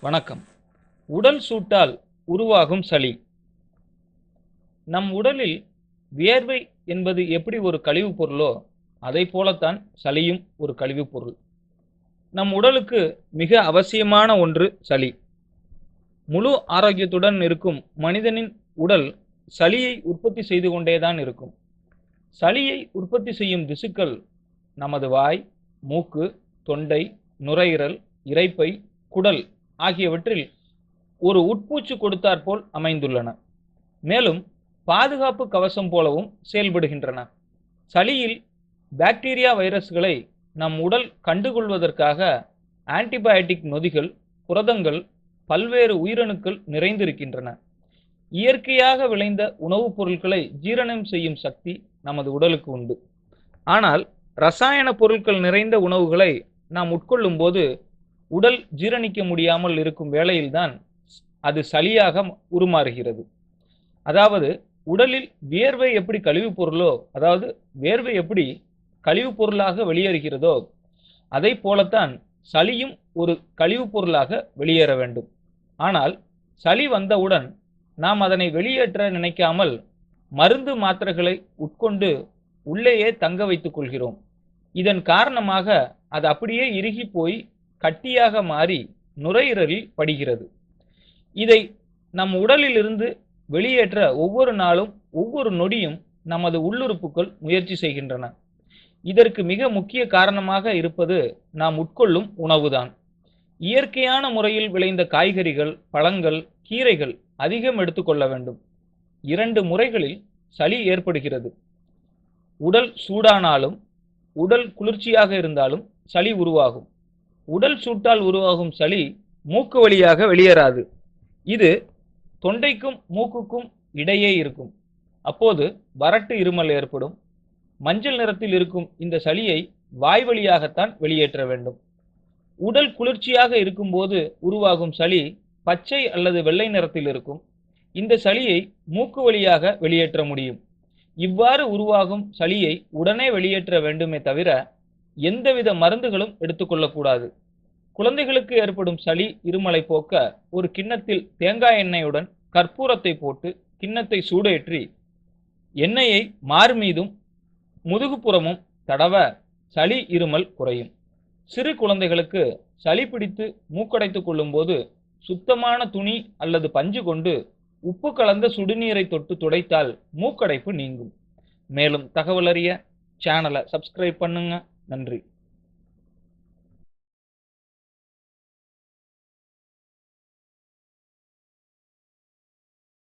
வணக்கம். உடல் சூட்டால் உருவாகும் சளி. நம் உடலில் வியர்வை என்பது எப்படி ஒரு கழிவுப் பொருளோ அதை போலத்தான் சளியும் ஒரு கழிவுப் பொருள். நம் உடலுக்கு மிக அவசியமான ஒன்று சளி. முழு ஆரோக்கியத்துடன் இருக்கும் மனிதனின் உடல் சளியை உற்பத்தி செய்து கொண்டேதான் இருக்கும். சளியை உற்பத்தி செய்யும் திசுக்கள் நமது வாய் மூக்கு தொண்டை நுரையீரல் இரைப்பை குடல் ஆகியவற்றில் ஒரு உட்பூச்சு கொடுத்தாற்போல் அமைந்துள்ளன. மேலும் பாதுகாப்பு கவசம் போலவும் செயல்படுகின்றன. சளியில் பாக்டீரியா வைரஸ்களை நம் உடல் கண்டுகொள்வதற்காக ஆன்டிபயோட்டிக் நொதிகள் புரதங்கள் பல்வேறு உயிரணுக்கள் நிறைந்திருக்கின்றன. இயற்கையாக விளைந்த உணவுப் பொருட்களை ஜீரணம் செய்யும் சக்தி நமது உடலுக்கு உண்டு. ஆனால் ரசாயன பொருட்கள் நிறைந்த உணவுகளை நாம் உட்கொள்ளும் போது உடல் ஜீரணிக்க முடியாமல் இருக்கும் வேளையில்தான் அது சளியாக உருமாறுகிறது. அதாவது உடலில் வியர்வை எப்படி கழிவுப் பொருளோ அதாவது வேர்வை எப்படி கழிவுப் பொருளாக வெளியேறுகிறதோ அதை போலத்தான் சளியும் ஒரு கழிவுப் பொருளாக வெளியேற வேண்டும். ஆனால் சளி வந்தவுடன் நாம் அதனை வெளியேற்ற நினைக்காமல் மருந்து மாத்திரைகளை உட்கொண்டு உள்ளேயே தங்க வைத்துக் கொள்கிறோம். இதன் காரணமாக அது அப்படியே இறுகி போய் கட்டியாக மாறி நுரையீரலில் படுகிறது. இதை நம் உடலிலிருந்து வெளியேற்ற ஒவ்வொரு நாளும் ஒவ்வொரு நொடியும் நமது உள்ளுறுப்புகள் முயற்சி செய்கின்றன. இதற்கு மிக முக்கிய காரணமாக இருப்பது நாம் உட்கொள்ளும் உணவுதான். இயற்கையான முறையில் விளைந்த காய்கறிகள் பழங்கள் கீரைகள் அதிகம் எடுத்துக்கொள்ள வேண்டும். இரண்டு முறைகளில் சளி ஏற்படுகிறது. உடல் சூடானாலும் உடல் குளிர்ச்சியாக இருந்தாலும் சளி உருவாகும். உடல் சூட்டால் உருவாகும் சளி மூக்கு வழியாக வெளியேறாது. இது தொண்டைக்கும் மூக்குக்கும் இடையே இருக்கும். அப்போது வறட்டு இருமல் ஏற்படும். மஞ்சள் நிறத்தில் இருக்கும் இந்த சளியை வாய் வழியாகத்தான் வெளியேற்ற வேண்டும். உடல் குளிர்ச்சியாக இருக்கும்போது உருவாகும் சளி பச்சை அல்லது வெள்ளை நிறத்தில் இருக்கும். இந்த சளியை மூக்கு வழியாக வெளியேற்ற முடியும். இவ்வாறு உருவாகும் சளியை உடனே வெளியேற்ற வேண்டுமே தவிர எந்தவித மருந்துகளும் எடுத்துக்கொள்ளக்கூடாது. குழந்தைகளுக்கு ஏற்படும் சளி இருமலை போக்க ஒரு கிண்ணத்தில் தேங்காய் எண்ணெயுடன் கற்பூரத்தை போட்டு கிண்ணத்தை சூடேற்றி எண்ணெயை மார் மீதும் முதுகுப்புறமும் தடவ சளி இருமல் குறையும். சிறு குழந்தைகளுக்கு சளி பிடித்து மூக்கடைத்துக் கொள்ளும்போது சுத்தமான துணி அல்லது பஞ்சு கொண்டு உப்பு கலந்த சுடுநீரை தொட்டு துடைத்தால் மூக்கடைப்பு நீங்கும். மேலும் தகவல் அறிய சேனலை சப்ஸ்கிரைப் பண்ணுங்கள் நன்றி.